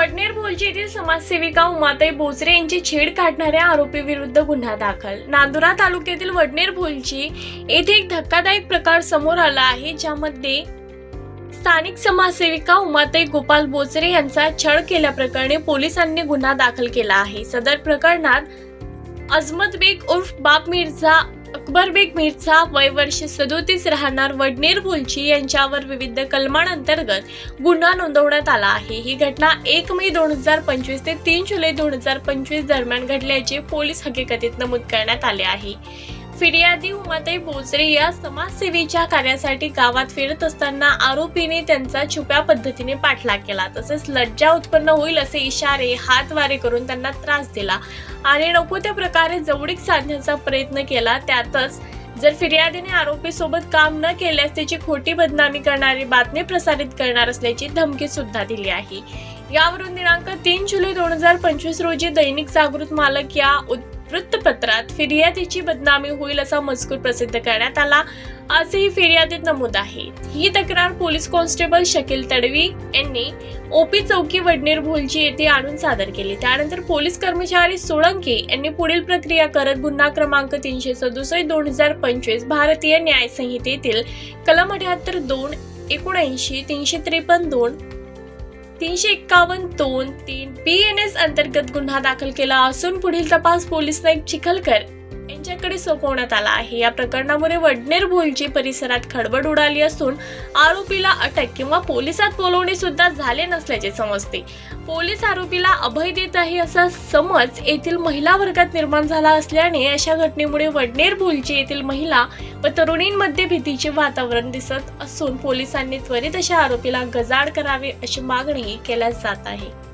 वडनेर भोलची येथील समाजसेविका उमाताई बोचरे यांची छेड काढणाऱ्या आरोपीविरुद्ध गुन्हा दाखल. नांदुरा तालुक्यातील वडनेर भोलची येथे एक धक्कादायक प्रकार समोर आला आहे ज्यामध्ये स्थानिक समाजसेविका उमाताई गोपाल बोचरे यांचा छळ केल्याप्रकरणी पोलिसांनी गुन्हा दाखल केला आहे. सदर प्रकरणात अजमत बेग उर्फ बाप मिर्झा अकबर बेग मिर्झा वय वर्ष सदोतीस राहणार वडनेर भोलची यांच्यावर विविध कलमांअंतर्गत गुन्हा नोंदवण्यात आला आहे. ही घटना एक मे दोन हजार पंचवीस ते तीन जुलै दोन हजार पंचवीस दरम्यान घडल्याचे पोलीस हकीकतीत नमूद करण्यात आले आहे. फिर्यादी उमाताई बोचरे या समाजसेवेच्या कार्यासाठी गावात फिरत असताना आरोपीने त्यांचा छुप्या पद्धतीने पाठलाग केला. तसेच लज्जा उत्पन्न होईल असे इशारे हातवारे करून त्यांना त्रास दिला. आणि नको त्या प्रकारे जवळीक साधण्याचा प्रयत्न केला. त्यातच जर फिर्यादीने आरोपी सोबत काम न केल्यास त्याची खोटी बदनामी करणारी बातमी प्रसारित करणार असल्याची धमकी सुद्धा दिली आहे. यावरून दिनांक तीन जुलै दोन हजार पंचवीस रोजी दैनिक जागृत मालक या वृत्तपत्र पत्रात फिर्यादीची बदनामी होईल असा मजकूर प्रसिद्ध करण्यात आला. असेही फिर्यादीत नमूद आहे ही तक्रार पोलीस कॉन्स्टेबल शकील तडवी यांनी ओपी चौकी वडनेर भोलजी येथे आणून सादर केली. त्यानंतर पोलीस कर्मचारी सोळंके यांनी पुढील प्रक्रिया करत गुन्हा क्रमांक तीनशे सदुसष्ट दोन हजार पंचवीस भारतीय न्याय संहितेतील कलम अठ्याहत्तर दोन एकोणऐंशी तीनशे त्रेपन्न दोन तीनशे एक्कावन्न दोन तीन पी एन एस अंतर्गत गुन्हा दाखल केला असून पुढील तपास पोलीस नाईक चिखलकर यांच्याकडे सोपवण्यात आला आहे. या प्रकरणामुळे वडनेर भोलची परिसरात खडबड उडाली असून आरोपीला अटक किंवा पोलिसात बोलवणे सुद्धा झाले नसल्याचे समजते. पोलीस आरोपीला अभय देत आहे असा समज येथील महिला वर्गात निर्माण झाला असल्याने अशा घटनेमुळे वडनेर भोलची येथील महिला व तरुणींमध्ये भीतीचे वातावरण दिसत असून पोलिसांनी त्वरित अशा आरोपीला गजाड करावे अशी मागणी केल्या जात आहे.